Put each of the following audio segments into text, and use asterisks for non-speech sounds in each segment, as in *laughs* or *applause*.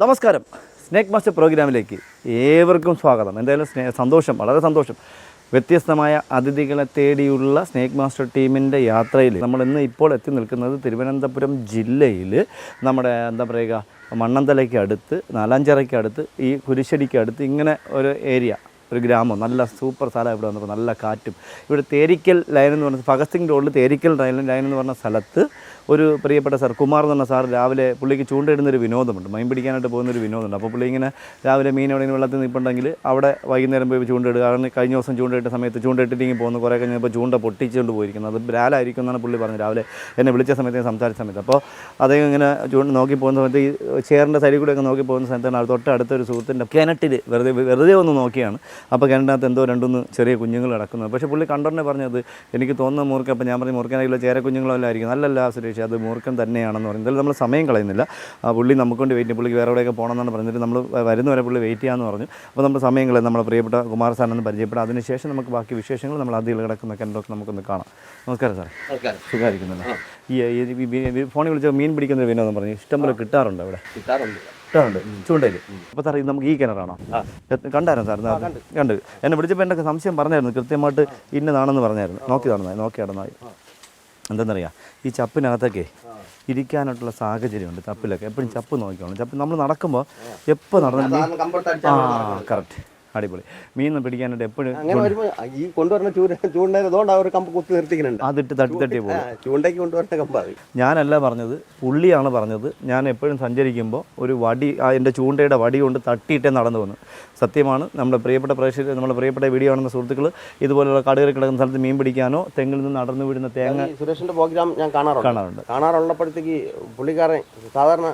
നമസ്കാരം. Snake master പ്രോഗ്രാമിലേക്ക് ഏവർക്കും സ്വാഗതം. എന്തായാലും സ്നേ സന്തോഷം വളരെ സന്തോഷം. വ്യത്യസ്തമായ അതിഥികളെ തേടിയുള്ള സ്നേക്ക് മാസ്റ്റർ ടീമിന്റെ യാത്രയിൽ നമ്മൾ ഇന്ന് ഇപ്പോൾ എത്തി നിൽക്കുന്നത് തിരുവനന്തപുരം ജില്ലയിൽ നമ്മുടെ എന്താ പറയുക മണ്ണന്തലയ്ക്ക് അടുത്ത് നാലാഞ്ചിറയ്ക്ക് അടുത്ത് ഈ കുരിശടിക്ക് അടുത്ത് ഇങ്ങനെ ഒരു ഏരിയ ഒരു ഗ്രാമം. നല്ല സൂപ്പർ സ്ഥലം ഇവിടെ വന്നപ്പോൾ നല്ല കാറ്റും. ഇവിടെ തേരിക്കൽ ലൈൻ എന്ന് പറഞ്ഞ ഭഗത് സിംഗ് റോഡിൽ തേരിക്കൽ ലൈൻ ലൈൻ എന്ന് പറഞ്ഞ സ്ഥലത്ത് ഒരു പ്രിയപ്പെട്ട സാർ കുമാർ എന്ന് പറഞ്ഞ സാർ രാവിലെ പുള്ളിക്ക് ചൂണ്ടയിടുന്നൊരു വിനോദമുണ്ട്. മീൻ പിടിക്കാനായിട്ട് പോകുന്നൊരു വിനോദമുണ്ട്. അപ്പോൾ പുള്ളി ഇങ്ങനെ രാവിലെ മീൻ എവിടെയെങ്കിലും വെള്ളത്തിൽ നിൽപ്പുണ്ടെങ്കിൽ അവിടെ വൈകുന്നേരം പോയി ചൂണ്ടയിടുക. കാരണം കഴിഞ്ഞ ദിവസം ചൂണ്ടയിട്ട സമയത്ത് ചൂണ്ടയിട്ടിട്ട് പോകുന്നു. കുറേ കഴിഞ്ഞപ്പോൾ ചൂണ്ട പൊട്ടിച്ചുകൊണ്ട് പോയിരിക്കുന്നത് അത് ബ്രാലായിരിക്കും എന്നാണ് പുള്ളി പറഞ്ഞത്. രാവിലെ എന്നെ വിളിച്ച സമയത്ത് സംസാരിച്ച സമയത്ത്. അപ്പോൾ അദ്ദേഹം ഇങ്ങനെ ചൂണ്ട നോക്കി പോകുന്ന സമയത്ത് ഈ ചേറിന്റെ സൈഡിൽ കൂടെ ഒക്കെ നോക്കി പോകുന്ന സമയത്താണ് അത് തൊട്ടടുത്തൊരു സുഹൃത്തിന്റെ കിണറ്റിൽ വെറുതെ വെറുതെ ഒന്ന് നോക്കിയാണ്. അപ്പോൾ കിണറ്റിനകത്ത് എന്തോ രണ്ടൊന്ന് ചെറിയ കുഞ്ഞുങ്ങൾ നടക്കുന്നത് പക്ഷേ പുള്ളി കണ്ടോടനെ പറഞ്ഞത് എനിക്ക് തോന്നുന്ന മൂർക്ക അപ്പോൾ ഞാൻ പറഞ്ഞു മുറുക്കാനായിട്ടുള്ള ചേര കുഞ്ഞുങ്ങളെല്ലാം ആയിരിക്കും. നല്ലല്ല സുരേഷ്. അത് മൂർഖം തന്നെയാണെന്ന് പറഞ്ഞു. എന്തായാലും നമ്മൾ സമയം കളയുന്നില്ല. ആ പുള്ളി നമുക്ക് കൊണ്ട് വെയിറ്റ് പുള്ളിക്ക് വേറെ എവിടെയൊക്കെ പോകണമെന്നാണ് പറഞ്ഞിട്ട് നമ്മൾ വരുന്ന വരെ പുള്ളി വെയിറ്റ് ചെയ്യാമെന്ന് പറഞ്ഞു. അപ്പോൾ നമ്മൾ സമയം കളയും. നമ്മളെ പ്രിയപ്പെട്ട കുമാർ സാറിനെന്ന് പരിചയപ്പെടാം. അതിനുശേഷം നമുക്ക് ബാക്കി വിശേഷങ്ങൾ നമ്മൾ അതിൽ കിടക്കുന്ന കണ്ടൊക്കെ നമുക്കൊന്ന് കാണാം. നമസ്കാരം സാർ സുഖമായിരിക്കുന്നുണ്ട് ഈ ഫോണിൽ വിളിച്ച മീൻ പിടിക്കുന്ന വിനോദം പറഞ്ഞു. ഇഷ്ടം പോലെ കിട്ടാറുണ്ട് അവിടെ? കിട്ടാറുണ്ട്. കിട്ടാറുണ്ട്. ചൂണ്ടയിൽ അപ്പോൾ സാർ ഇത് നമുക്ക് ഈ കിണറാണോ? കണ്ടായിരുന്നു സാർ? കണ്ടു. കണ്ട്. എന്നെ വിളിച്ചപ്പോൾ എന്റെ സംശയം പറഞ്ഞായിരുന്നു? കൃത്യമായിട്ട് ഇന്നതാണെന്ന് പറഞ്ഞായിരുന്നു. നോക്കി നടന്നായി നോക്കി നടന്നായി എന്തെന്നറിയാം? ഈ ചപ്പിനകത്തൊക്കെ ഇരിക്കാനായിട്ടുള്ള സാഹചര്യമുണ്ട് ചപ്പിലൊക്കെ. എപ്പോഴും ചപ്പ് നോക്കിക്കോണം. ചപ്പ് നമ്മൾ നടക്കുമ്പോൾ എപ്പോൾ നടന്നാലും കമ്പോട്ട് ആ കറക്റ്റ് അടിപൊളി. മീൻ പിടിക്കാനായിട്ട് എപ്പോഴും അങ്ങനെ വരുമ്പോ ഈ കൊണ്ടുവരുന്ന ചൂര ചൂണ്ടതുകൊണ്ട് അവർ കമ്പ് കുത്തി നിർത്തിക്കുന്നുണ്ട് അതിട്ട് തട്ടി തട്ടി പോകും ചൂണ്ടയ്ക്ക് കൊണ്ടുവരുന്ന കമ്പ് അത് ഞാനല്ല പറഞ്ഞത് പുള്ളിയാണ് പറഞ്ഞത്. ഞാൻ എപ്പോഴും സഞ്ചരിക്കുമ്പോൾ ഒരു വടി ആ എന്റെ ചൂണ്ടയുടെ വടി കൊണ്ട് തട്ടിയിട്ടേ നടന്നു വന്നു സത്യമാണ് നമ്മുടെ പ്രിയപ്പെട്ട പ്രേക്ഷകർ നമ്മുടെ പ്രിയപ്പെട്ട വീഡിയോ ആണെന്ന സുഹൃത്തുക്കൾ ഇതുപോലുള്ള കടകളിൽ കിടക്കുന്ന സ്ഥലത്ത് മീൻ പിടിക്കാനോ തെങ്ങിൽ നിന്ന് നടന്നു വീഴുന്ന തേങ്ങ സുരേഷിന്റെ സുരേഷിന്റെ പ്രോഗ്രാം ഞാൻ കാണാറുണ്ട്. കാണാറുണ്ട്. കാണാറുള്ളപ്പോഴത്തേക്ക് പുള്ളിക്കാരൻ സാധാരണ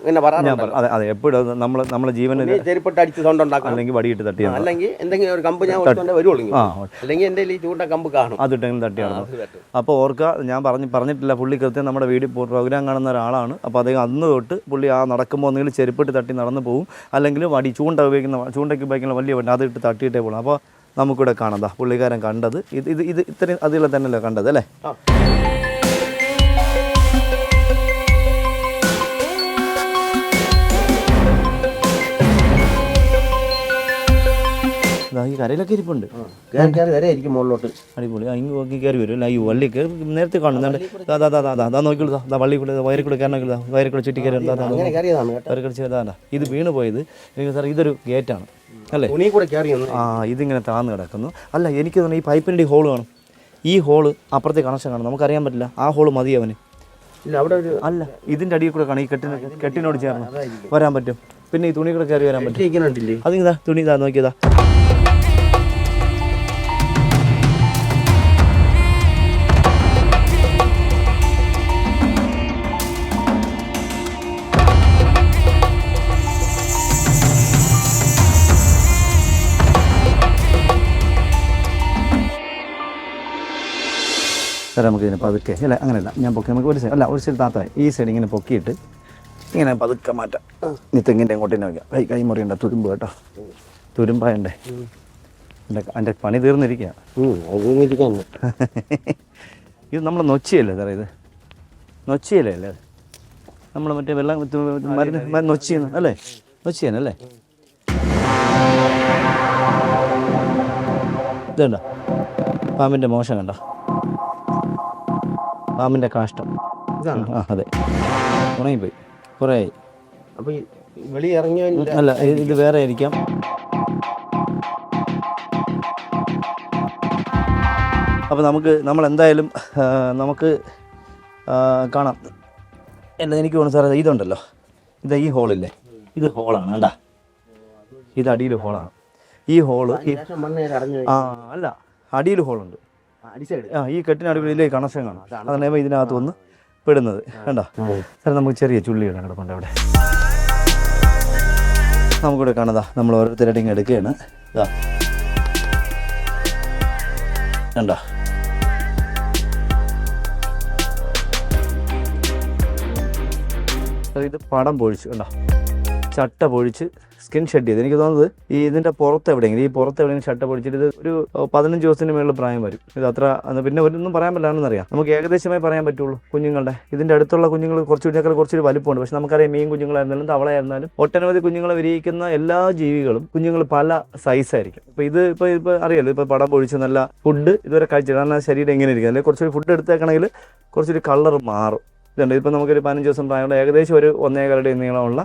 ഇങ്ങനെ ഞാൻ പറ- അതെ അതെ എപ്പോഴും നമ്മൾ നമ്മളെ ജീവനിൽ ചെരുപ്പിട്ട് അടിച്ച് സൗണ്ട് ഉണ്ടാക്കണം. അല്ലെങ്കിൽ വടിയിട്ട് തട്ടിയാണ് അല്ലെങ്കിൽ എന്തെങ്കിലും ഒരു കമ്പ് ഞാൻ ഒട്ടുകൊണ്ടേ വരുള്ളൂ ആ അല്ലെങ്കിൽ എന്റെ ഈ ചൂണ്ട കമ്പ് കാണും. അതിട്ടെങ്കിലും തട്ടിയാണ് അത് പറ്റും. അപ്പോൾ ഓർക്കുക ഞാൻ പറഞ്ഞ് പറഞ്ഞിട്ടില്ല പുള്ളി കൃത്യം നമ്മുടെ വീഡിയോ പ്രോഗ്രാം കാണുന്ന ഒരാളാണ്. അപ്പോൾ അദ്ദേഹം അന്ന് തൊട്ട് പുള്ളി ആ നടക്കുമ്പോൾ ഒന്നുകിൽ ചെരുപ്പിട്ട് തട്ടി നടന്നു പോകും അല്ലെങ്കിൽ വടി ചൂണ്ട ഉപയോഗിക്കുന്ന ചൂണ്ടയ്ക്ക് ഉപയോഗിക്കുന്ന വലിയ വണ്ടി അതിട്ട് തട്ടിയിട്ടേ പോകും അപ്പോൾ നമുക്കിവിടെ കാണാം ദാ പുള്ളിക്കാരൻ കണ്ടത്. ഇത് ഇത് ഇത് ഇത്രയും അതിലെ തന്നെയല്ലേ കണ്ടത് അല്ലേ? ആ. ഈ കരയിലൊക്കെ ഇരിപ്പുണ്ട്. കയറി കയറി വരെ മുകളിലോട്ട്. അടിപൊളി. ആ നോക്കി കയറി വരും അല്ല? ഈ വള്ളി കയറി നേരത്തെ കാണുന്നുണ്ട് ദാ ദാ ദാ ദാ ദാ ദാ വള്ളി കൂടെ വയറി കൂടെ കയറണമെങ്കിൽ ദാ വയറി കൂടെ ചുറ്റി കയറി കൂടെ ചെയ്താ ദാ. ഇത് വീണ് പോയത് എനിക്ക് സാർ ഇതൊരു ഗേറ്റാണ്. അല്ലേ? ആ ഇതിങ്ങനെ താന്ന് കിടക്കുന്നു. അല്ല എനിക്ക് തോന്നുന്നു ഈ പൈപ്പിന്റെ ഹോൾ കാണും. ഈ ഹോൾ അപ്പുറത്തെ കണക്ഷൻ കാണും. നമുക്കറിയാൻ പറ്റില്ല. ആ ഹോൾ മതി അവന്. ഇല്ല അവിടെ ഒരു അല്ല ഇതിന്റെ അടിയിൽ കൂടെ കാണും. ഈ കെട്ടിന് കെട്ടിനോട് ചേർന്ന് വരാൻ പറ്റും. പിന്നെ ഈ തുണി കൂടെ കയറി വരാൻ പറ്റും. അതിങ്ങനെ തുണി ഇതാ നോക്കിയതാ സാറേ നമുക്ക് ഇതിനെ പതുക്കെ. അല്ല? അങ്ങനെയല്ല. ഞാൻ പൊക്കി. നമുക്ക് ഒരു സൈഡ് അല്ല ഒരു സൈഡ് താത്ത. ഈ സൈഡ് ഇങ്ങനെ പൊക്കിയിട്ട് ഇങ്ങനെ പതുക്കെ മാറ്റാം. ഈ തെങ്ങിന്റെ അങ്ങോട്ടേനെ വയ്ക്കാം. കൈ കൈ മുറിയണ്ട തുരുമ്പ് കേട്ടോ തുരുമ്പായണ്ടേ എന്റെ എന്റെ പണി തീർന്നിരിക്കുക *laughs* ഇത് നമ്മൾ നൊച്ചിയല്ലേ സാറേ ഇത്? നൊച്ചിയല്ലേ അല്ലേ? നമ്മൾ മറ്റേ വെള്ളം മരുന്ന് മരുന്ന് നൊച്ചിയെന്ന് അല്ലേ? നൊച്ചിയനല്ലേ ഇതുണ്ടോ? പാമ്പിന്റെ മോശം കണ്ടോ? പാമ്പിന്റെ കാഷ്ടം. ഇതാണ്? ആ അതെ. ഉണങ്ങിപ്പോയി. കുറേ ആയി. അപ്പൊ വെളി ഇറങ്ങിയ അല്ല ഇത് വേറെ ആയിരിക്കാം. അപ്പോൾ നമുക്ക് നമ്മൾ എന്തായാലും നമുക്ക് കാണാം. എന്താ എനിക്ക് തോന്നുന്നു സാറേ ഇതുണ്ടല്ലോ. ഇത് ഈ ഹോളില്ലേ? ഇത് ഹോളാണ് കണ്ടാ? ഇത് അടിയിൽ ഹോളാണ്. ഈ ഹോൾ ആ അല്ല. അടിയിൽ ഹോളുണ്ട്. ആ ഈ കെട്ടിനടുവിലെ കണക്ഷൻ കാണും. അതാണ്. ഇതിനകത്ത് വന്ന് പെടുന്നത്. കണ്ടോ? സാറേ നമുക്ക് ചെറിയ ചുള്ളിയുടെ കിടപ്പുണ്ട് അവിടെ. നമുക്കിവിടെ കാണതാ നമ്മൾ ഓരോരുത്തരുടെ ഇങ്ങ് എടുക്കുകയാണ്. ഇതാ. കണ്ടോ? ഇത് പടം പൊഴിച്ചു. കണ്ടോ? ചട്ട പൊഴിച്ച് സ്കിൻ ഷെഡ് ചെയ്ത്. എനിക്ക് തോന്നുന്നത് ഈ ഇതിന്റെ പുറത്ത് എവിടെയെങ്കിലും ഈ പുറത്ത് എവിടെയെങ്കിലും ചട്ട പൊഴിച്ചിട്ട് ഇത് ഒരു പതിനഞ്ച് ദിവസത്തിന് മേളിൽ പ്രായം വരും. ഇത് അത്ര പിന്നെ ഒന്നും പറയാൻ പറ്റില്ല അറിയാം നമുക്ക് ഏകദേശമായി പറയാൻ പറ്റുള്ളൂ കുഞ്ഞുങ്ങളുടെ. ഇതിന്റെ അടുത്തുള്ള കുഞ്ഞുങ്ങൾ കുറച്ച് കുഞ്ഞുങ്ങൾ കുറച്ചൊരു വലിപ്പമുണ്ട്. പക്ഷെ നമുക്കറിയാം മീൻ കുഞ്ഞുങ്ങളായിരുന്നാലും തവളയായിരുന്നാലും ഒട്ടനവധി കുഞ്ഞുങ്ങളെ വിരിയിക്കുന്ന എല്ലാ ജീവികളും കുഞ്ഞുങ്ങൾ പല സൈസായിരിക്കും അപ്പോൾ ഇത് ഇപ്പോൾ ഇപ്പോൾ അറിയാലോ ഇപ്പോൾ പടം പൊഴിച്ച് നല്ല ഫുഡ് ഇതുവരെ കഴിച്ചിട്ട് കാരണം ശരീരം എങ്ങനെ ഇരിക്കും? അല്ലെങ്കിൽ കുറച്ചൊരു ഫുഡ് എടുത്തേക്കണമെങ്കിൽ കുറച്ചൊരു കളർ മാറും. ഇതുണ്ട്. ഇപ്പം നമുക്കൊരു പതിനഞ്ച് ദിവസം പ്രായമുള്ള ഏകദേശം ഒരു ഒന്നേകാലയുടെ നീളമുള്ള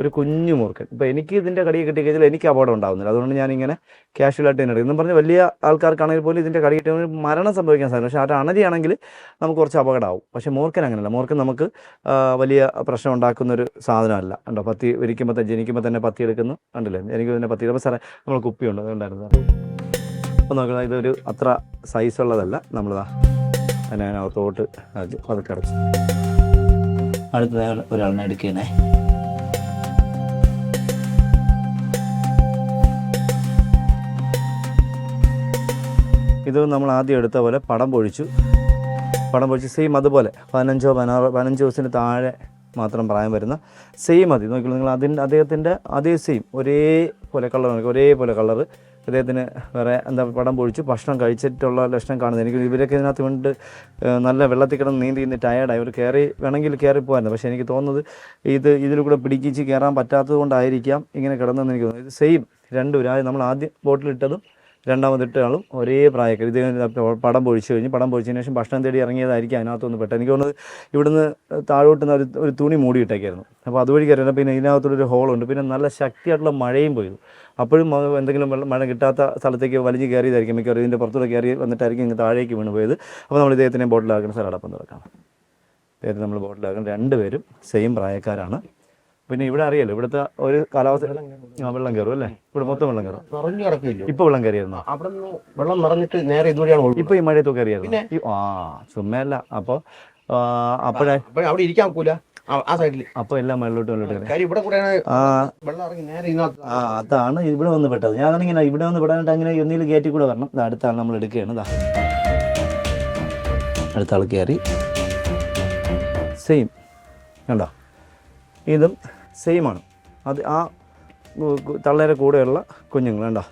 ഒരു കുഞ്ഞു മൂർക്കൻ ഇപ്പോൾ എനിക്ക് ഇതിന്റെ കടി കിട്ടിക്കഴിഞ്ഞാൽ എനിക്ക് അപകടം ഉണ്ടാകുന്നില്ല അതുകൊണ്ട് ഞാനിങ്ങനെ ക്യാഷ്വലായിട്ട് തന്നെ എടുക്കും എന്ന് പറഞ്ഞാൽ വലിയ ആൾക്കാർക്കാണെങ്കിൽ പോലും ഇതിന്റെ കടി കിട്ടിയ മരണം സംഭവിക്കാൻ സാധ്യത പക്ഷേ ആ അണലിയാണെങ്കിൽ നമുക്ക് കുറച്ച് അപകടമാവും പക്ഷേ മൂർക്കൻ അങ്ങനെയല്ല. മൂർക്കൻ നമുക്ക് വലിയ പ്രശ്നം ഉണ്ടാക്കുന്ന ഒരു സാധനമല്ല. ഉണ്ടോ പത്തി ഒരിക്കുമ്പോൾ തന്നെ ജനിക്കുമ്പോൾ തന്നെ പത്തി എടുക്കുന്നു. കണ്ടില്ലേ? എനിക്ക് തന്നെ പത്തി അപ്പോൾ സാറേ നമ്മൾ കുപ്പിയുണ്ട്. അതുകൊണ്ടായിരുന്നു സാറേ. അപ്പോൾ നോക്കണം ഇതൊരു അത്ര സൈസുള്ളതല്ല നമ്മളിതാ അതിനെ അകത്തോട്ട് അത് പതുക്കെ അടച്ചു. അടുത്തത് ഒരാളിനെ എടുക്കണേ ഇത് നമ്മൾ ആദ്യം എടുത്ത പോലെ പടം പൊഴിച്ചു. പടം പൊഴിച്ച് സെയിം അതുപോലെ പതിനഞ്ചോ പതിനാറോ പതിനഞ്ച് ദിവസത്തിന് താഴെ മാത്രം പ്രായം വരുന്ന സെയിം മതി. നോക്കിക്കോളൂ നിങ്ങൾ അതിന്റെ അദ്ദേഹത്തിന്റെ അതേ സെയിം ഒരേ പോലെ കളർ ഒരേപോലെ കളർ അദ്ദേഹത്തിന് വേറെ എന്താ പടം പൊഴിച്ചു ഭക്ഷണം കഴിച്ചിട്ടുള്ള ലക്ഷണം കാണുന്നത്. എനിക്ക് ഇവരൊക്കെ ഇതിനകത്ത് കൊണ്ട് നല്ല വെള്ളത്തിൽ കിടന്ന് നീന്തി നിന്ന് ടയേർഡായി അവർ കയറി വേണമെങ്കിൽ കയറി പോകായിരുന്നു പക്ഷേ എനിക്ക് തോന്നുന്നത് ഇത് ഇതിലൂടെ പിടിക്കിച്ച് കയറാൻ പറ്റാത്തത് കൊണ്ടായിരിക്കാം ഇങ്ങനെ കിടന്നെന്ന് എനിക്ക് തോന്നുന്നു. ഇത് സെയിം രണ്ടും നമ്മൾ ആദ്യം ബോട്ടിലിട്ടതും രണ്ടാമതിട്ട ആളും ഒരേ പ്രായക്കാർ. ഇത് പടം പൊഴിച്ചു കഴിഞ്ഞ് പടം പൊഴിച്ചതിന് ശേഷം ഭക്ഷണം തേടി ഇറങ്ങിയതായിരിക്കും അതിനകത്തൊന്ന് പെട്ടെന്ന്. എനിക്ക് തോന്നുന്നത് ഇവിടുന്ന് താഴോട്ട് ഒരു ഒരു തുണി മൂടിയിട്ടേക്കായിരുന്നു അപ്പോൾ അതുവഴി കയറി പിന്നെ ഇതിനകത്തൊരു ഹോളുണ്ട് പിന്നെ നല്ല ശക്തിയായിട്ടുള്ള മഴയും പോയത്. അപ്പോഴും എന്തെങ്കിലും വെള്ളം മഴ കിട്ടാത്ത സ്ഥലത്തേക്ക് വലിഞ്ഞ് കയറിയതായിരിക്കും. മിക്കവാറും ഇതിന്റെ പുറത്തൂടെ കയറി വന്നിട്ടായിരിക്കും ഇങ്ങ് താഴേക്ക് വീണ് പോയത്. അപ്പോൾ നമ്മൾ ഇദ്ദേഹത്തിനെ ബോട്ടിലാക്കുന്ന സ്ഥലം അടപ്പം തുറക്കാം. ഇദ്ദേഹത്തിന് നമ്മൾ ബോട്ടിലാക്കുന്ന രണ്ടുപേരും സെയിം പ്രായക്കാരാണ്. പിന്നെ ഇവിടെ അറിയാലോ ഇവിടുത്തെ ഒരു കാലാവസ്ഥ ആ വെള്ളം കയറും അല്ലേ? ഇവിടെ മൊത്തം വെള്ളം കയറും. നിറഞ്ഞു കിടക്കില്ല ഇപ്പോൾ വെള്ളം അവിടെ നിന്ന് വെള്ളം നിറഞ്ഞിട്ട് നേരെ ഇതുവഴിയാണ്. ഇപ്പൊ ഈ മഴയത്തൊക്കെ അറിയായിരുന്നു ഈ ആ ചുമ്മയല്ല അപ്പൊ അപ്പോഴേ അവിടെ ഇരിക്കാൻ പോല ആ സൈഡിൽ അപ്പൊ എല്ലാം കയറി. കാര്യം ഇവിടെ അതാണ് ഇവിടെ വന്ന് പെട്ടത്. ഞാൻ ഇങ്ങനെ ഇവിടെ വന്ന് പെടാനായിട്ട് അങ്ങനെ ഒന്നിൽ കയറ്റി കൂടെ വരണം. അടുത്ത ആൾ നമ്മൾ എടുക്കുകയാണ്. അടുത്ത ആൾ കയറി സെയിം കണ്ടോ? ഇതും സെയിമാണ് അത് ആ തള്ളേരെ കൂടെയുള്ള കുഞ്ഞുങ്ങൾ കണ്ടോ?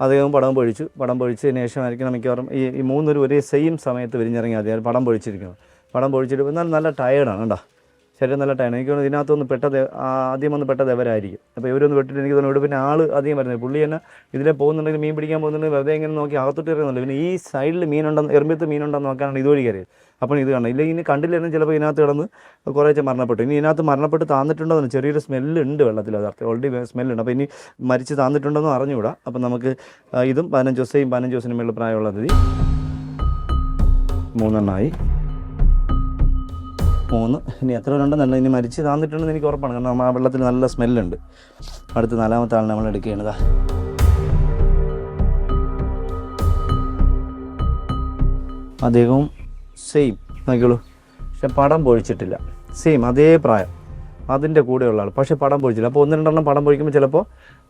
അദ്ദേഹം പടം പൊഴിച്ചു. പടം പൊഴിച്ചതിന് ശേഷമായിരിക്കും മിക്കവാറും ഈ ഈ മൂന്നൊരു ഒരേ സെയിം സമയത്ത് വിരിഞ്ഞിറങ്ങി അദ്ദേഹം പടം പൊഴിച്ചിരിക്കുന്നത്. പടം പൊഴിച്ചിട്ട് എന്നാൽ നല്ല ടയേർഡാണ് കണ്ടോ? ശരീരം നല്ല ടൈം എനിക്ക് തോന്നുന്നു ഇതിനകത്തൊന്ന് പെട്ടത് ആദ്യം ഒന്ന് പെട്ടത് എവരായിരിക്കും അപ്പോൾ ഇവരൊന്ന് പെട്ടിട്ട് എനിക്ക് തോന്നുന്നു ഇവിടെ പിന്നെ ആൾ അധികം വരുന്നത് പുള്ളി തന്നെ ഇതിലെ പോകുന്നുണ്ടെങ്കിൽ മീൻ പിടിക്കാൻ പോകുന്നുണ്ടെങ്കിൽ വെറുതെ ഇങ്ങനെ നോക്കി അകത്തോട്ട് ഇറങ്ങുന്നില്ല പിന്നെ ഈ സൈഡിൽ മീനുണ്ടെന്ന് എറുമ്പത്ത് മീനുണ്ടെന്ന് നോക്കാനാണ് ഇതുവഴി കയറിയത്. അപ്പോൾ ഇത് കാണാം ഇല്ലെങ്കിൽ ഇനി കണ്ടില്ലായിരുന്നു ചിലപ്പോൾ ഇതിനകത്ത് കിടന്ന് കുറേശ്ശെ മരണപ്പെട്ടു. ഇനി ഇതിനകത്ത് മരണപ്പെട്ട് താന്നിട്ടുണ്ടോ എന്ന് ചെറിയൊരു സ്മെല്ല് ഉണ്ട് വെള്ളത്തിൽ അതർത്ഥം ഓൾറെഡി സ്മെല്ലുണ്ട് അപ്പോൾ ഇനി മരിച്ച് താന്നിട്ടുണ്ടെന്ന് അറിഞ്ഞുകൂടാ. അപ്പോൾ നമുക്ക് ഇതും പതിനഞ്ച് ദിവസത്തെയും പതിനഞ്ച് ദിവസത്തിന് മേളിൽ പ്രായമുള്ള അതിഥി. മൂന്നെണ്ണമായി മൂന്ന് ഇനി എത്ര ഉണ്ടെന്നല്ല ഇനി മരിച്ച് താന്നിട്ടുണ്ടെന്ന് എനിക്ക് ഉറപ്പാണ്. കാരണം ആ വെള്ളത്തിൽ നല്ല സ്മെല്ലുണ്ട്. അടുത്ത നാലാമത്തെ ആളിനെ നമ്മൾ എടുക്കുകയാണതാ അദ്ദേഹവും സെയിം നോക്കിയുള്ളൂ പക്ഷെ പടം പൊഴിച്ചിട്ടില്ല. സെയിം അതേ പ്രായം. അതിന്റെ കൂടെയുള്ള ആൾ. പക്ഷേ പടം പൊഴിച്ചില്ല. അപ്പോൾ ഒന്ന് രണ്ടെണ്ണം പടം പൊഴിക്കുമ്പോൾ ചിലപ്പോൾ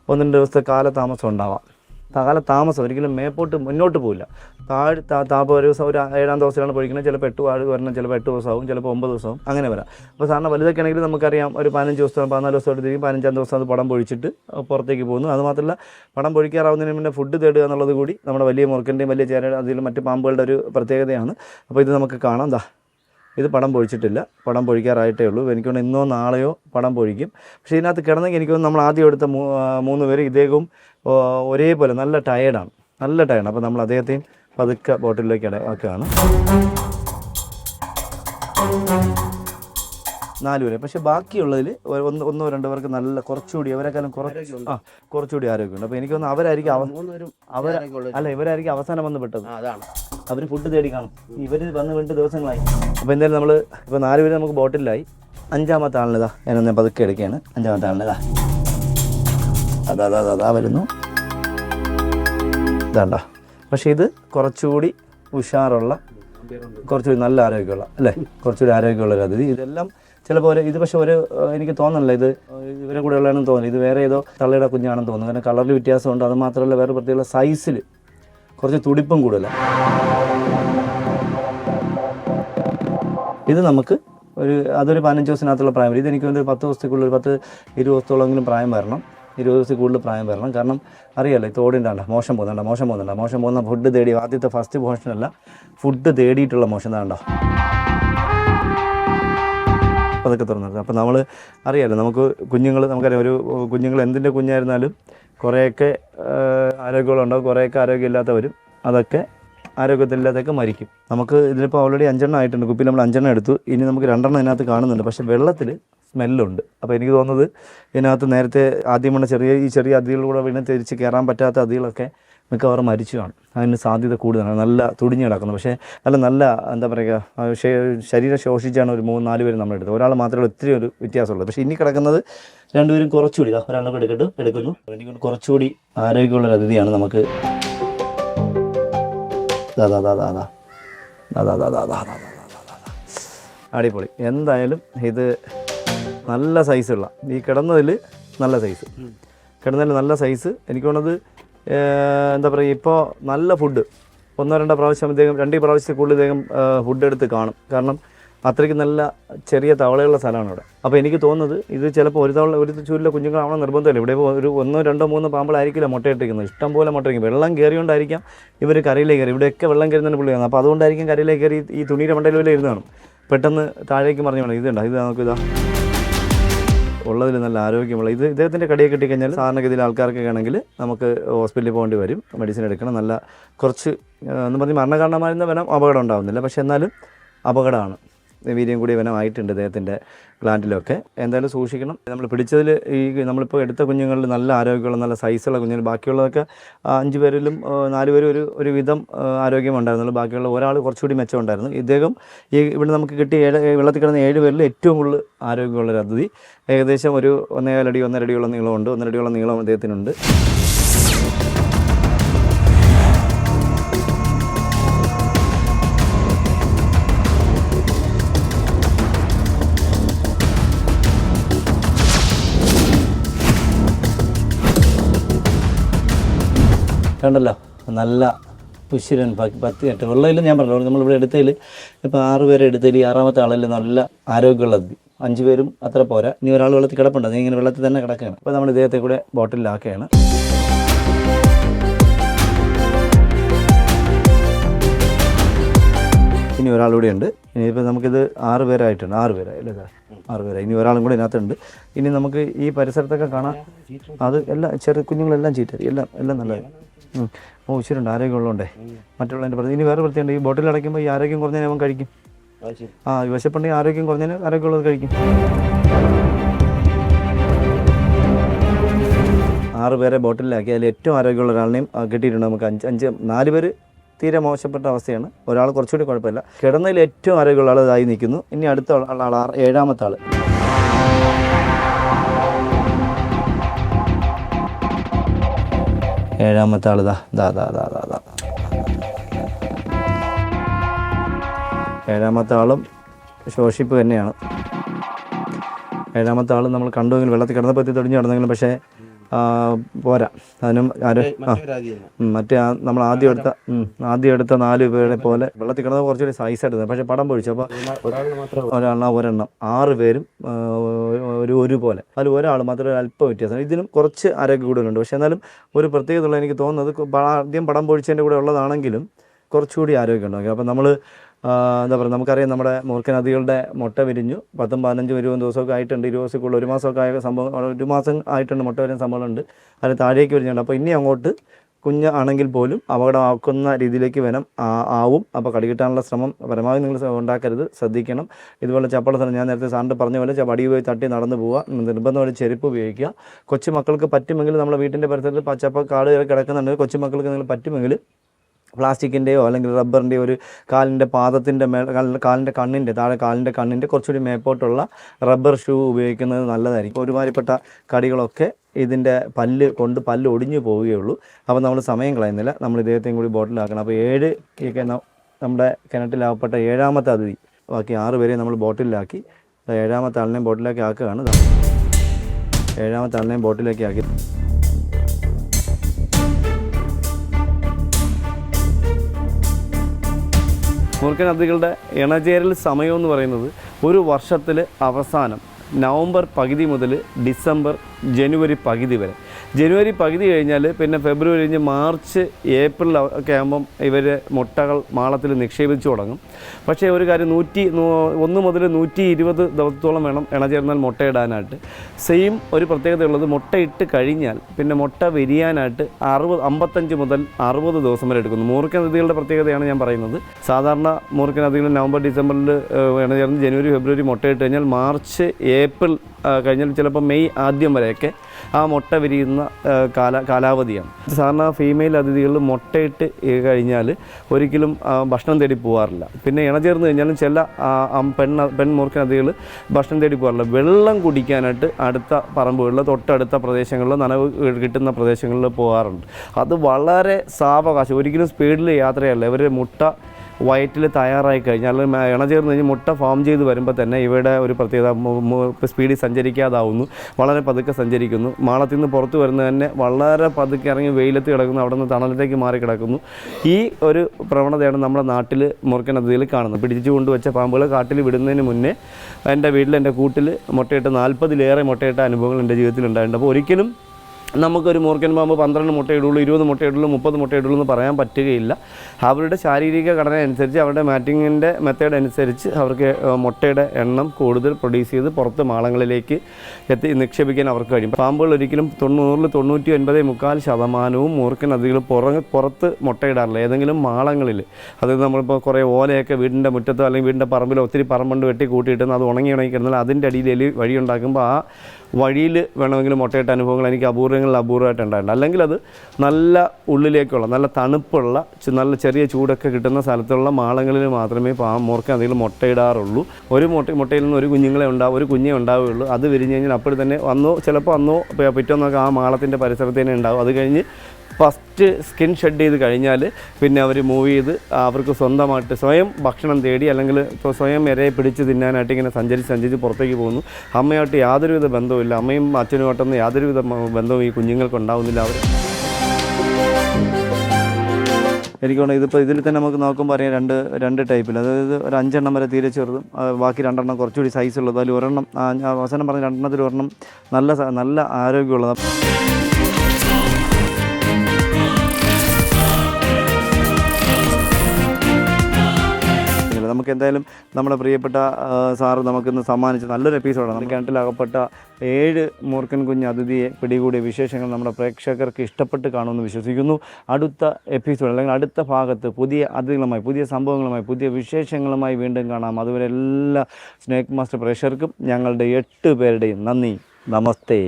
ഒന്ന് രണ്ട് ദിവസത്തെ കാലതാമസം ഉണ്ടാവാം. കാലതാമസം ഒരിക്കലും മേപ്പോട്ട് മുന്നോട്ട് പോകില്ല താഴ് താപ്പം ഒരു ദിവസം ഒരു ഏഴാം ദിവസത്തിലാണ് പൊഴിക്കുന്നത്. ചിലപ്പോൾ എട്ട് വാഴ വരണം ചിലപ്പോൾ എട്ട് ദിവസമാവും ചിലപ്പോൾ ഒമ്പത് ദിവസവും അങ്ങനെ വരാം. അപ്പോൾ സാറിന് വലുതൊക്കെ ആണെങ്കിൽ നമുക്കറിയാം ഒരു പതിനഞ്ച് ദിവസം പതിനാല് ദിവസം എടുത്തിരിക്കും പതിനഞ്ചാം ദിവസം അത് പടം പൊഴിച്ചിട്ട് പുറത്തേക്ക് പോകുന്നു. അത് മാത്രമല്ല പടം പൊഴിക്കാറാവുന്നതിന് മുന്നേ ഫുഡ് തേടുക എന്നുള്ളത് കൂടി നമ്മുടെ വലിയ മുറുക്കന്റെയും വലിയ ചേരയുടെ അതിൽ മറ്റ് പാമ്പുകളുടെ ഒരു പ്രത്യേകതയാണ്. അപ്പോൾ ഇത് നമുക്ക് കാണാം. എന്താ ഇത് പടം പൊഴിച്ചിട്ടില്ല. പടം പൊഴിക്കാറായിട്ടേ ഉള്ളൂ. എനിക്ക് ഇന്നോ നാളെയോ പടം പൊഴിക്കും. പക്ഷേ ഇതിനകത്ത് കിടന്നെങ്കിൽ എനിക്കൊന്ന് നമ്മൾ ആദ്യം എടുത്ത മൂന്ന് പേര് ഇദ്ദേഹവും ഒരേപോലെ നല്ല ടയേർഡാണ് നല്ല ടയേർഡാണ് അപ്പോൾ നമ്മൾ അദ്ദേഹത്തെയും പതുക്കെ ബോട്ടിലേക്ക് ഇടയാക്കുകയാണ് നാലു പേര്. പക്ഷേ ബാക്കിയുള്ളതിൽ ഒന്ന് ഒന്നോ രണ്ടോ പേർക്ക് നല്ല കുറച്ചുകൂടി അവരെക്കാളും കുറച്ച് ആ കുറച്ചുകൂടി ആരോഗ്യമുണ്ട്. അപ്പോൾ എനിക്ക് തോന്നുന്നു അവരായിരിക്കും അവ അവർ അല്ല ഇവരായിരിക്കും അവസാനം വന്ന് പെട്ടത്. അതാണ്. അവർ ഫുഡ് തേടി കാണും. ഇവർ വന്ന് രണ്ട് ദിവസങ്ങളായി. അപ്പോൾ എന്തായാലും നമ്മൾ ഇപ്പോൾ നാല് പേര് നമുക്ക് ബോട്ടിലായി അഞ്ചാമത്തെ ആളിനിതാ. ഞാനൊന്ന് പതുക്കെ എടുക്കുകയാണ്. അഞ്ചാമത്തെ ആളിനിതാ. അതാ അതാ അതാ, വരുന്നു. ഇതാണ്ട. പക്ഷേ ഇത് കുറച്ചുകൂടി ഉഷാറുള്ള കുറച്ചുകൂടി നല്ല ആരോഗ്യമുള്ള അല്ലേ? കുറച്ചുകൂടി ആരോഗ്യമുള്ള ഒരു അതിഥി. ഇതെല്ലാം ചിലപ്പോൾ ഒരു ഇത് പക്ഷേ ഒരു എനിക്ക് തോന്നുന്നില്ല. ഇത് ഇവരെ കൂടെ ഉള്ളതാണെന്ന് തോന്നുന്നു ഇത് വേറെ ഏതോ തള്ളയുടെ കുഞ്ഞാണെന്ന് തോന്നുന്നു. കാരണം കളറിൽ വ്യത്യാസമുണ്ട്. അത് മാത്രമല്ല വേറെ പ്രത്യേക സൈസിൽ കുറച്ച് തുടിപ്പും കൂടുതലാണ് ഇത് നമുക്ക് ഒരു അതൊരു പതിനഞ്ച് ദിവസത്തിനകത്തുള്ള പ്രായം വരും. ഇതെനിക്ക് ഒരു പത്ത് ദിവസത്തേക്കുള്ള ഒരു പത്ത് ഇരുപത് ദിവസത്തോളമെങ്കിലും പ്രായം വരണം. ഇരുപത് ദിവസത്തിൽ കൂടുതൽ പ്രായം വരണം. കാരണം അറിയാലോ ഈ തോടിന്റെ മോശം പോകുന്നുണ്ട് മോശം പോകുന്നുണ്ട് മോശം പോകുന്ന ഫുഡ് തേടി ആദ്യത്തെ ഫസ്റ്റ് മോഷനല്ല ഫുഡ് തേടിയിട്ടുള്ള മോശം താണ്ടോ അതൊക്കെ തുറന്നത് അപ്പോൾ നമ്മൾ അറിയാലോ നമുക്ക് കുഞ്ഞുങ്ങൾ നമുക്കറിയാം ഒരു കുഞ്ഞുങ്ങൾ എന്തിന്റെ കുഞ്ഞായിരുന്നാലും കുറേയൊക്കെ ആരോഗ്യങ്ങളുണ്ടാവും കുറേയൊക്കെ ആരോഗ്യമില്ലാത്തവരും അതൊക്കെ ആരോഗ്യത്തില്ലാത്തൊക്കെ മരിക്കും. നമുക്ക് ഇതിലിപ്പോൾ ഓൾറെഡി അഞ്ചെണ്ണം ആയിട്ടുണ്ട്. കുപ്പി നമ്മൾ അഞ്ചെണ്ണം എടുത്തു. ഇനി നമുക്ക് രണ്ടെണ്ണം ഇതിനകത്ത് കാണുന്നുണ്ട്. പക്ഷേ വെള്ളത്തിൽ സ്മെല്ലുണ്ട് അപ്പോൾ എനിക്ക് തോന്നുന്നത് ഇതിനകത്ത് നേരത്തെ ആദ്യം വീണ ചെറിയ ഈ ചെറിയ അതിഥികളിലൂടെ വീണ് തിരിച്ച് കയറാൻ പറ്റാത്ത അതികളൊക്കെ മിക്കവാറും മരിച്ചു കാണും അതിന് സാധ്യത കൂടുതലാണ് നല്ല തുടിഞ്ഞു കിടക്കുന്നത് പക്ഷേ നല്ല നല്ല എന്താ പറയുക ശരീരം ശോഷിച്ചാണ് ഒരു മൂന്ന് നാല് പേര് നമ്മളെടുത്തത് ഒരാൾ മാത്രമേ ഒത്തിരി ഒരു വ്യത്യാസമുള്ളൂ പക്ഷേ ഇനി കിടക്കുന്നത് രണ്ടുപേരും കുറച്ചുകൂടി ഒരാളൊക്കെ എടുക്കട്ടു എടുക്കുന്നു എനിക്കൊണ്ട് കുറച്ചുകൂടി ആരോഗ്യമുള്ളൊരു അതിഥിയാണ് നമുക്ക് അടിപൊളി എന്തായാലും ഇത് നല്ല സൈസുള്ള ഈ കിടന്നതിൽ നല്ല സൈസ്. കിടന്നതിൽ നല്ല സൈസ്. എനിക്ക് തോന്നുന്നത് എന്താ പറയുക ഇപ്പോൾ നല്ല ഫുഡ്. ഒന്നോ രണ്ടോ പ്രാവശ്യം ഇദ്ദേഹം രണ്ട് പ്രാവശ്യത്തിൽ കൂടുതൽ ഇദ്ദേഹം ഫുഡ് എടുത്ത് കാണും. കാരണം അത്രയ്ക്ക് നല്ല ചെറിയ തവളയുള്ള സ്ഥലമാണ് ഇവിടെ അപ്പോൾ എനിക്ക് തോന്നുന്നത് ഇത് ചിലപ്പോൾ ഒരു തവള ഒരു ചൂരിലെ കുഞ്ഞുങ്ങളാവണം നിർബന്ധമില്ല? ഇവിടെ ഇപ്പോൾ ഒരു ഒന്നോ രണ്ടോ മൂന്നോ പാമ്പളായിരിക്കില്ല മുട്ടയിട്ടിരിക്കുന്നത് ഇഷ്ടം പോലെ മുട്ടയിരിക്കും വെള്ളം കയറിയോണ്ടായിരിക്കാം ഇവർ കരയിലേക്ക് കയറി. ഇവിടെയൊക്കെ വെള്ളം കയറുന്നതിന് പുള്ളിയാണ് അപ്പോൾ അതുകൊണ്ടായിരിക്കും കരയിലേക്ക് കയറി ഈ തുണിയുടെ മണ്ടയിൽ വരെ ഇരുന്നാണ് പെട്ടെന്ന് താഴേക്ക് പറഞ്ഞു വേണം. ഇതുണ്ടോ ഇത് നമുക്ക് ഇതാ ഉള്ളതിൽ നല്ല ആരോഗ്യമുള്ള ഇത് ഇദ്ദേഹത്തിന്റെ കടിയൊക്കെ കിട്ടിക്കഴിഞ്ഞാൽ സാധാരണഗതിയിൽ ആൾക്കാർക്കൊക്കെ ആണെങ്കിൽ നമുക്ക് ഹോസ്പിറ്റലിൽ പോകേണ്ടി വരും മെഡിസിൻ എടുക്കണം നല്ല കുറച്ച് എന്ന് പറഞ്ഞ് മരണകാരണമായിരുന്ന വനം അപകടം ഉണ്ടാകുന്നില്ല പക്ഷേ എന്നാലും അപകടമാണ്. വീര്യം കൂടി വനമായിട്ടുണ്ട് ഇദ്ദേഹത്തിന്റെ പ്ലാന്റിലൊക്കെ എന്തായാലും സൂക്ഷിക്കണം. നമ്മൾ പിടിച്ചതിൽ ഈ നമ്മളിപ്പോൾ എടുത്ത കുഞ്ഞുങ്ങളിൽ നല്ല ആരോഗ്യമുള്ള നല്ല സൈസുള്ള കുഞ്ഞുങ്ങൾ ബാക്കിയുള്ളതൊക്കെ അഞ്ച് പേരിലും നാല് പേരും ഒരു ഒരു വിധം ആരോഗ്യമുണ്ടായിരുന്നുള്ളൂ ബാക്കിയുള്ള ഒരാൾ കുറച്ചുകൂടി മെച്ചമുണ്ടായിരുന്നു. ഇദ്ദേഹം ഈ ഇവിടെ നമുക്ക് കിട്ടിയ ഏഴ് വെള്ളത്തിൽ കിടന്ന ഏഴ് പേരിൽ ഏറ്റവും കൂടുതൽ ആരോഗ്യമുള്ള ഒരു അതിഥി. ഏകദേശം ഒരു ഒന്നേകാലടി ഒന്നരടിയുള്ള നീളമുണ്ട്. ഒന്നരടിയുള്ള നീളം അദ്ദേഹത്തിനുണ്ട് കണ്ടല്ലോ. നല്ല ഉശിരൻ പ- പത്ത് കെട്ട് ഉള്ളതിൽ ഞാൻ പറഞ്ഞു നമ്മളിവിടെ എടുത്തതിൽ ഇപ്പോൾ ആറ് പേരെ എടുത്തതിൽ ഈ ആറാമത്തെ ആളിൽ നല്ല ആരോഗ്യമുള്ള അതിഥി അഞ്ച് പേരും അത്ര പോരാ. ഇനി ഒരാൾ വെള്ളത്തിൽ കിടപ്പുണ്ട്. അത് ഇങ്ങനെ വെള്ളത്തിൽ തന്നെ കിടക്കുകയാണ്. അപ്പോൾ നമ്മൾ ഇദ്ദേഹത്തെ കൂടെ ബോട്ടിലാക്കുകയാണ്. ഇനി ഒരാൾ കൂടെ ഉണ്ട്. ഇനിയിപ്പോൾ നമുക്കിത് ആറ് പേരായിട്ടുണ്ട്. ആറ് പേരായി അല്ലേ സാർ ആറ് പേരായി. ഇനി ഒരാളും കൂടെ ഇതിനകത്തുണ്ട്. ഇനി നമുക്ക് ഈ പരിസരത്തൊക്കെ കാണാം. അത് എല്ലാം ചെറു കുഞ്ഞുങ്ങളെല്ലാം ചീറ്ററി എല്ലാം എല്ലാം നല്ലതായി. ഓ ഉച്ചിരുണ്ട് ആരോഗ്യമുള്ളതുകൊണ്ടേ. മറ്റുള്ളതിന്റെ പ്രതി ഇനി വേറെ പ്രത്യേകം ഈ ബോട്ടിൽ അടയ്ക്കുമ്പോൾ ഈ ആരോഗ്യം കുറഞ്ഞാൽ അവൻ കഴിക്കും. ആ വിശപ്പുണ്ടെങ്കിൽ ആരോഗ്യം കുറഞ്ഞാൽ ആരോഗ്യമുള്ളത് കഴിക്കും. ആറ് പേരെ ബോട്ടിലാക്കി. അതിൽ ഏറ്റവും ആരോഗ്യമുള്ള ഒരാളിനെയും കിട്ടിയിട്ടുണ്ട് നമുക്ക് അഞ്ച് അഞ്ച് നാല് പേര് തീരെ മോശപ്പെട്ട അവസ്ഥയാണ്. ഒരാൾ കുറച്ചുകൂടി കുഴപ്പമില്ല. കിടന്നതിൽ ഏറ്റവും ആരോഗ്യമുള്ള ആൾ ഇതായി നിൽക്കുന്നു. ഇനി അടുത്ത ആൾ ആൾ ഏഴാമത്തെ ആൾ ഏഴാമത്തെ ആൾ ഇതാ ദാ ദാ ദാ ദാ ദാ. ഏഴാമത്തെ ആളും ശോഷിപ്പ് തന്നെയാണ്. ഏഴാമത്തെ ആൾ നമ്മൾ കണ്ടുവെങ്കിൽ വെള്ളത്തിൽ കിടന്നപ്പോൾ തുടങ്ങി കിടന്നെങ്കിലും പക്ഷേ പോരാ. അതിനും ആര്? മറ്റേ നമ്മൾ ആദ്യം എടുത്ത ആദ്യം എടുത്ത നാല് പേരെ പോലെ വെള്ളത്തിൽ കിടന്ന കുറച്ചുകൂടി സൈസ് ആയിട്ട് പക്ഷെ പടം പൊഴിച്ചു അപ്പോൾ ഒരെണ്ണം ഒരെണ്ണം. ആറ് പേരും ഒരു ഒരുപോലെ അതിൽ ഒരാൾ മാത്രമേ അല്പം വ്യത്യാസം. ഇതിനും കുറച്ച് ആരോഗ്യ കൂടുതലുണ്ട്. പക്ഷെ എന്നാലും ഒരു പ്രത്യേകത ഉള്ള എനിക്ക് തോന്നുന്നത് ആദ്യം പടം പൊഴിച്ചതിന്റെ കൂടെ ഉള്ളതാണെങ്കിലും കുറച്ചുകൂടി ആരോഗ്യം ഉണ്ടാകും അപ്പോൾ നമ്മൾ എന്താ പറയുക നമുക്കറിയാം നമ്മുടെ മൂർഖ നദികളുടെ മുട്ട വിരിഞ്ഞു. പത്തും പതിനഞ്ചും ഇരുപതും ദിവസമൊക്കെ ആയിട്ടുണ്ട്. ഇരുപത് ദിവസക്കുള്ള ഒരു മാസമൊക്കെ ആയ സംഭവം ഒരു മാസം ആയിട്ടുണ്ട് മുട്ട വരുന്ന സംഭവങ്ങളുണ്ട്. അതിന് താഴേക്ക് വരുന്നുണ്ട് അപ്പോൾ ഇനി അങ്ങോട്ട് കുഞ്ഞ് ആണെങ്കിൽ പോലും അപകടമാക്കുന്ന രീതിയിലേക്ക് വനം ആവും. അപ്പോൾ കടികിട്ടാനുള്ള ശ്രമം പരമാവധി നിങ്ങൾ ഉണ്ടാക്കരുത്. ശ്രദ്ധിക്കണം. ഇതുപോലെ ചപ്പള സ്ഥലം ഞാൻ നേരത്തെ സാറിന്റെ പറഞ്ഞ പോലെ വടി പോയി തട്ടി നടന്നു പോവുക. നിർബന്ധമായിട്ട് ചെരുപ്പ് ഉപയോഗിക്കുക. കൊച്ചുമക്കൾക്ക് പറ്റുമെങ്കിൽ നമ്മുടെ വീട്ടിന്റെ പരിസരത്ത് പച്ചപ്പ കാട് കിടക്കുന്നുണ്ടെങ്കിൽ കൊച്ചു മക്കൾക്ക് നിങ്ങൾ പറ്റുമെങ്കിൽ പ്ലാസ്റ്റിക്കിന്റെയോ അല്ലെങ്കിൽ റബ്ബറിന്റെയോ ഒരു കാലിന്റെ പാദത്തിന്റെ മേൽ കാലിന്റെ കണ്ണിന്റെ താഴെ കാലിന്റെ കണ്ണിന്റെ കുറച്ചുകൂടി മേപ്പോട്ടുള്ള റബ്ബർ ഷൂ ഉപയോഗിക്കുന്നത് നല്ലതായിരിക്കും. ഒരുമാതിരിപ്പെട്ട കടികളൊക്കെ ഇതിന്റെ പല്ല് കൊണ്ട് പല്ല് ഒടിഞ്ഞു പോവുകയുള്ളൂ. അപ്പോൾ നമ്മൾ സമയം കളയുന്നില്ല. നമ്മൾ ഇദ്ദേഹത്തെയും കൂടി ബോട്ടിലാക്കണം. അപ്പോൾ ഏഴ് ഈ നമ്മുടെ കിണറ്റിലാവപ്പെട്ട ഏഴാമത്തെ അതിഥി ബാക്കി ആറ് പേരെ നമ്മൾ ബോട്ടിലാക്കി ഏഴാമത്തെ ആളിനെയും ബോട്ടിലാക്കി ആക്കുകയാണ്. ഏഴാമത്തെ ആളിനെയും ബോട്ടിലേക്ക് ആക്കി. മൂർഖ നദികളുടെ ഇണചേരൽ സമയം എന്ന് പറയുന്നത് ഒരു വർഷത്തിൽ അവസാനം നവംബർ പകുതി മുതൽ ഡിസംബർ ജനുവരി പകുതി വരെ. ജനുവരി പകുതി കഴിഞ്ഞാൽ പിന്നെ ഫെബ്രുവരി കഴിഞ്ഞ് മാർച്ച് ഏപ്രിൽ ഒക്കെ ആകുമ്പം ഇവർ മുട്ടകൾ മാളത്തിൽ നിക്ഷേപിച്ചു തുടങ്ങും. പക്ഷേ ഒരു കാര്യം നൂറ്റി ഒന്ന് മുതൽ നൂറ്റി ഇരുപത് ദിവസത്തോളം വേണം ഇണചേർന്നാൽ മുട്ടയിടാനായിട്ട്. സെയിം ഒരു പ്രത്യേകത ഉള്ളത് മുട്ടയിട്ട് കഴിഞ്ഞാൽ പിന്നെ മുട്ട വിരിയാനായിട്ട് അറുപത് അമ്പത്തഞ്ച് മുതൽ അറുപത് ദിവസം വരെ എടുക്കുന്നു. മൂർഖൻ നദികളുടെ പ്രത്യേകതയാണ് ഞാൻ പറയുന്നത്. സാധാരണ മൂർഖൻ നദികൾ നവംബർ ഡിസംബറിൽ ഇണചേർന്ന് ജനുവരി ഫെബ്രുവരി മുട്ടയിട്ട് കഴിഞ്ഞാൽ മാർച്ച് ഏപ്രിൽ കഴിഞ്ഞാൽ ചിലപ്പോൾ മെയ് ആദ്യം വരെയൊക്കെ ആ മുട്ട വിരിയുന്ന കാല കാലാവധിയാണ്. സാധാരണ ഫീമെയിൽ അതിഥികൾ മുട്ടയിട്ട് കഴിഞ്ഞാൽ ഒരിക്കലും ഭക്ഷണം തേടി പോകാറില്ല പിന്നെ ഇണചേർന്ന് കഴിഞ്ഞാലും ചില പെൺ പെൺ പെണ്ണ പെൺമൂർഖൻ അതിഥികൾ ഭക്ഷണം തേടി പോകാറില്ല വെള്ളം കുടിക്കാനായിട്ട് അടുത്ത പറമ്പുകളിലോ തൊട്ടടുത്ത പ്രദേശങ്ങളിലോ നനവ് കിട്ടുന്ന പ്രദേശങ്ങളിലോ പോകാറുണ്ട് അത് വളരെ സാവകാശം. ഒരിക്കലും സ്പീഡിൽ യാത്രയല്ല. ഇവർ മുട്ട വയറ്റിൽ തയ്യാറായി കഴിഞ്ഞാൽ അല്ലെങ്കിൽ ഇണ ചേർന്ന് കഴിഞ്ഞ് മുട്ട ഫോം ചെയ്ത് വരുമ്പോൾ തന്നെ ഇവയുടെ ഒരു പ്രത്യേകത സ്പീഡിൽ സഞ്ചരിക്കാതാവുന്നു. വളരെ പതുക്കെ സഞ്ചരിക്കുന്നു. മാളത്തിൽ നിന്ന് പുറത്തു വരുന്നത് തന്നെ വളരെ പതുക്കെ ഇറങ്ങി വെയിലത്ത് കിടക്കുന്നു. അവിടെ നിന്ന് തണലത്തേക്ക് മാറി കിടക്കുന്നു. ഈ ഒരു പ്രവണതയാണ് നമ്മുടെ നാട്ടിൽ മുറുക്കൻ നദിയിൽ കാണുന്നത്. പിടിച്ചു കൊണ്ടുവച്ച പാമ്പുകൾ കാട്ടിൽ വിടുന്നതിന് മുന്നേ എന്റെ വീട്ടിൽ എന്റെ കൂട്ടിൽ മുട്ടയിട്ട് നാൽപ്പതിലേറെ മുട്ടയിട്ട അനുഭവങ്ങൾ എന്റെ ജീവിതത്തിൽ ഉണ്ടായിട്ടുണ്ട്. അപ്പോൾ ഒരിക്കലും നമുക്കൊരു മൂർഖൻ പാമ്പ് പന്ത്രണ്ട് മുട്ടയിടുള്ളൂ ഇരുപത് മുട്ടയിടുള്ളൂ മുപ്പത് മുട്ടയിടുള്ളൂ എന്ന് പറയാൻ പറ്റുകയില്ല. അവരുടെ ശാരീരിക ഘടന അനുസരിച്ച് അവരുടെ മാറ്റിങ്ങിന്റെ മെത്തേഡ് അനുസരിച്ച് അവർക്ക് മുട്ടയുടെ എണ്ണം കൂടുതൽ പ്രൊഡ്യൂസ് ചെയ്ത് പുറത്ത് മാളങ്ങളിലേക്ക് എത്തി നിക്ഷേപിക്കാൻ അവർക്ക് കഴിയും. പാമ്പുകൾ ഒരിക്കലും തൊണ്ണൂറിൽ തൊണ്ണൂറ്റി ഒൻപത് മുക്കാൽ ശതമാനവും മൂർഖൻ അതികൾ പുറ പുറത്ത് മുട്ടയിടാറില്ല. ഏതെങ്കിലും മാളങ്ങളിൽ അതായത് നമ്മളിപ്പോൾ കുറേ ഓലയൊക്കെ വീടിന്റെ മുറ്റത്തോ അല്ലെങ്കിൽ വീടിന്റെ പറമ്പിലോ ഒത്തിരി പറമ്പുണ്ട് വെട്ടി കൂട്ടിയിട്ടുന്ന അത് ഉണങ്ങി ഉണങ്ങി കിടന്നാൽ അതിന്റെ അടിയിൽ വഴി ഉണ്ടാക്കുമ്പോൾ ആ വഴിയിൽ വേണമെങ്കിൽ മുട്ടയിട്ട അനുഭവങ്ങൾ എനിക്ക് അപൂർവങ്ങളിൽ അപൂർവമായിട്ട് ഉണ്ടായിട്ടുണ്ട്. അല്ലെങ്കിൽ അത് നല്ല ഉള്ളിലേക്കുള്ള നല്ല തണുപ്പുള്ള നല്ല ചെറിയ ചൂടൊക്കെ കിട്ടുന്ന സ്ഥലത്തുള്ള മാളങ്ങളിൽ മാത്രമേ പാ മൂർക്ക എന്തെങ്കിലും മുട്ടയിടാറുള്ളൂ. ഒരു മുട്ട മുട്ടയിൽ നിന്ന് ഒരു കുഞ്ഞുങ്ങളെ ഉണ്ടാവും ഒരു കുഞ്ഞേ ഉണ്ടാവുകയുള്ളൂ. അത് വിരിഞ്ഞ് കഴിഞ്ഞാൽ അപ്പോൾ തന്നെ വന്നോ ചിലപ്പോൾ അന്നോ പി- പിറ്റേന്നൊക്കെ ആ മാളത്തിന്റെ പരിസരത്ത് തന്നെ ഉണ്ടാവും. അത് കഴിഞ്ഞ് ഫസ്റ്റ് സ്കിൻ ഷെഡ് ചെയ്ത് കഴിഞ്ഞാൽ പിന്നെ അവർ മൂവ് ചെയ്ത് അവർക്ക് സ്വന്തമായിട്ട് സ്വയം ഭക്ഷണം തേടി അല്ലെങ്കിൽ സ്വയം ഇരയെ പിടിച്ച് തിന്നാനായിട്ട് ഇങ്ങനെ സഞ്ചരിച്ച് സഞ്ചരിച്ച് പുറത്തേക്ക് പോകുന്നു. അമ്മയായിട്ട് യാതൊരുവിധ ബന്ധവുമില്ല. അമ്മയും അച്ഛനുമായിട്ടൊന്നും യാതൊരുവിധ ബന്ധവും ഈ കുഞ്ഞുങ്ങൾക്ക് ഉണ്ടാവുന്നില്ല. അവർ എനിക്ക് ഇതിപ്പോൾ ഇതിൽ തന്നെ നമുക്ക് നോക്കുമ്പോൾ അറിയാം രണ്ട് രണ്ട് ടൈപ്പിൽ അതായത് ഒരു അഞ്ചെണ്ണം വരെ തീരെ ചെറുതും ബാക്കി രണ്ടെണ്ണം കുറച്ചുകൂടി സൈസ് ഉള്ളത്. അതിൽ ഒരെണ്ണം അവസാനം പറഞ്ഞ രണ്ടെണ്ണത്തിൽ ഒരെണ്ണം നല്ല നല്ല ആരോഗ്യമുള്ളത്. നമുക്ക് എന്തായാലും നമ്മുടെ പ്രിയപ്പെട്ട സാറ് നമുക്കിന്ന് സമ്മാനിച്ച നല്ലൊരു എപ്പിസോഡാണ്. നമുക്ക് കിണറ്റിലകപ്പെട്ട ഏഴ് മൂർഖൻ കുഞ്ഞ് അതിഥിയെ പിടികൂടിയ വിശേഷങ്ങൾ നമ്മുടെ പ്രേക്ഷകർക്ക് ഇഷ്ടപ്പെട്ട് കാണുമെന്ന് വിശ്വസിക്കുന്നു. അടുത്ത എപ്പിസോഡ് അല്ലെങ്കിൽ അടുത്ത ഭാഗത്ത് പുതിയ അതിഥികളുമായി പുതിയ സംഭവങ്ങളുമായി പുതിയ വിശേഷങ്ങളുമായി വീണ്ടും കാണാം. അതുവരെ എല്ലാ സ്നേക് മാസ്റ്റർ പ്രേക്ഷകർക്കും ഞങ്ങളുടെ എട്ട് പേരുടെയും നന്ദി. നമസ്തേ.